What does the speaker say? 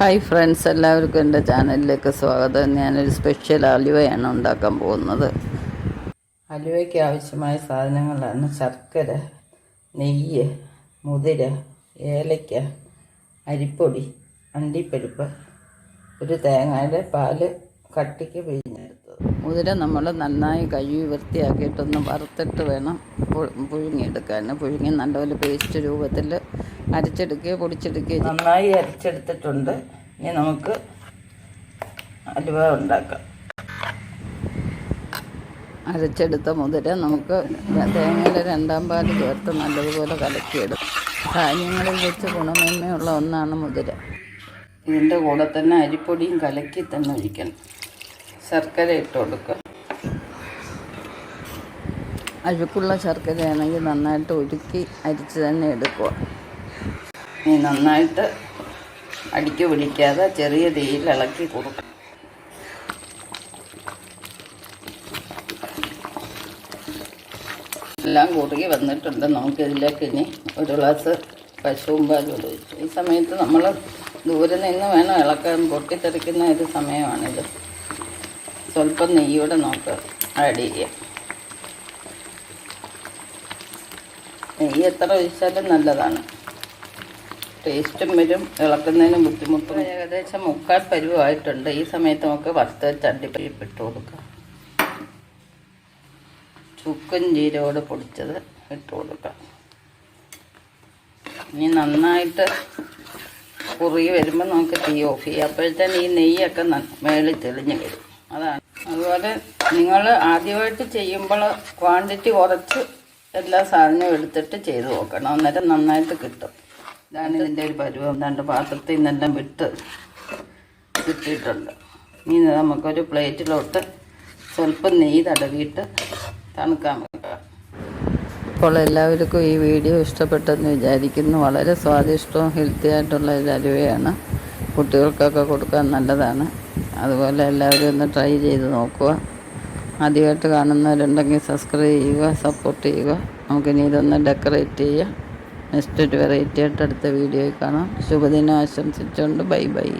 Hi friends എല്ലാവർക്കും എന്റെ ചാനലിലേക്ക് സ്വാഗതം. ഞാനൊരു സ്പെഷ്യൽ അലുവയാണ് ഉണ്ടാക്കാൻ പോകുന്നത്. അലുവയ്ക്ക് ആവശ്യമായ സാധനങ്ങളാണ് ശർക്കര നെയ്യ് മുതിര ഏലയ്ക്ക അരിപ്പൊടി അണ്ടിപ്പരിപ്പ് ഒരു തേങ്ങയുടെ പാൽ കട്ടിക്ക് പിഴിഞ്ഞെടുത്തത് മുതിര നമ്മൾ നന്നായി കഴുകി വൃത്തിയാക്കിയിട്ടൊന്ന് വറുത്തിട്ട് വേണം പുഴുങ്ങിയെടുക്കാൻ പുഴുങ്ങി നല്ലപോലെ പേസ്റ്റ് രൂപത്തിൽ അരച്ചെടുക്കുകയോ പൊടിച്ചെടുക്കുകയോ നന്നായി അരച്ചെടുത്തിട്ടുണ്ട്. ഇനി നമുക്ക് അലുവ ഉണ്ടാക്കാം. അരച്ചെടുത്ത മുതിര നമുക്ക് തേങ്ങയുടെ രണ്ടാം പാൽ ചേർത്ത് നല്ലതുപോലെ കലക്കിയെടുക്കും. ധാന്യങ്ങളിൽ വെച്ച് ഗുണമേന്മയുള്ള ഒന്നാണ് മുതിര ഇതിന്റെ കൂടെ തന്നെ അരിപ്പൊടിയും കലക്കി തന്നെ ഒഴിക്കണം. ശർക്കര ഇട്ട് കൊടുക്കുക. അഴുക്കുള്ള ശർക്കരയാണെങ്കിൽ നന്നായിട്ട് ഉരുക്കി അരിച്ച് തന്നെ എടുക്കുക. ഇനി നന്നായിട്ട് അടിക്ക് പിടിക്കാതെ ചെറിയ തീയിൽ ഇളക്കി കൊടുക്കുക. എല്ലാം കുറുകി വന്നിട്ടുണ്ട്. നമുക്കിതിലേക്ക് ഇനി ഒരു ഗ്ലാസ് പശുവും പാലും ഒഴിച്ചു ഈ സമയത്ത് നമ്മൾ ദൂരെ നിന്ന് വേണം ഇളക്കാൻ. പൊട്ടിത്തെറിക്കുന്ന ഒരു സമയമാണിത്. സ്വല്പം നെയ്യൂടെ നമുക്ക് ആഡ് ചെയ്യാം. നെയ്യ് എത്ര ഒഴിച്ചാലും നല്ലതാണ്. ടേസ്റ്റും വരും ഇളക്കുന്നതിനും ബുദ്ധിമുട്ടും. ഏകദേശം മുക്കാൽ പരുവായിട്ടുണ്ട്. ഈ സമയത്ത് നമുക്ക് വറുത്ത് വെച്ച് അണ്ടിപ്പരിപ്പ് ഇട്ട് കൊടുക്കാം. ചുക്കും ജീരകോട് പൊടിച്ചത് ഇട്ട് കൊടുക്കാം. ഇനി നന്നായിട്ട് കുറുകി വരുമ്പോൾ നമുക്ക് തീ ഓഫ് ചെയ്യാം. അപ്പോഴത്തേന് ഈ നെയ്യൊക്കെ മേളിൽ തെളിഞ്ഞ് വരും. അതാണ് അതുപോലെ നിങ്ങൾ ആദ്യമായിട്ട് ചെയ്യുമ്പോൾ ക്വാണ്ടിറ്റി കുറച്ച് എല്ലാ സാധനവും എടുത്തിട്ട് ചെയ്ത് നോക്കണം. അന്നേരം നന്നായിട്ട് കിട്ടും. ഇതാണ് ഇതിന്റെ ഒരു പരുവം. രണ്ട് പാത്രത്തിൽ നിന്നെല്ലാം വിട്ട് കിട്ടിയിട്ടുണ്ട്. ഇനി നമുക്കൊരു പ്ലേറ്റിലോട്ട് സ്വല്പം നെയ്യ് തടവിയിട്ട് തണുക്കാൻ അപ്പോൾ എല്ലാവർക്കും ഈ വീഡിയോ ഇഷ്ടപ്പെട്ടെന്ന് വിചാരിക്കുന്നു. വളരെ സ്വാദിഷ്ടവും ഹെൽത്തി ആയിട്ടുള്ള ഒരു അലുവയാണ് കുട്ടികൾക്കൊക്കെ കൊടുക്കാൻ നല്ലതാണ്. അതുപോലെ എല്ലാവരും ഒന്ന് ട്രൈ ചെയ്ത് നോക്കുക. ആദ്യമായിട്ട് കാണുന്നവരുണ്ടെങ്കിൽ സബ്സ്ക്രൈബ് ചെയ്യുക സപ്പോർട്ട് ചെയ്യുക. നമുക്കിനി ഇതൊന്ന് ഡെക്കറേറ്റ് ചെയ്യാം. നെക്സ്റ്റ് ഒരു വെറൈറ്റി ആയിട്ട് അടുത്ത വീഡിയോയിൽ കാണാം. ശുഭദിനം ആശംസിച്ചുകൊണ്ട് ബൈ ബൈ.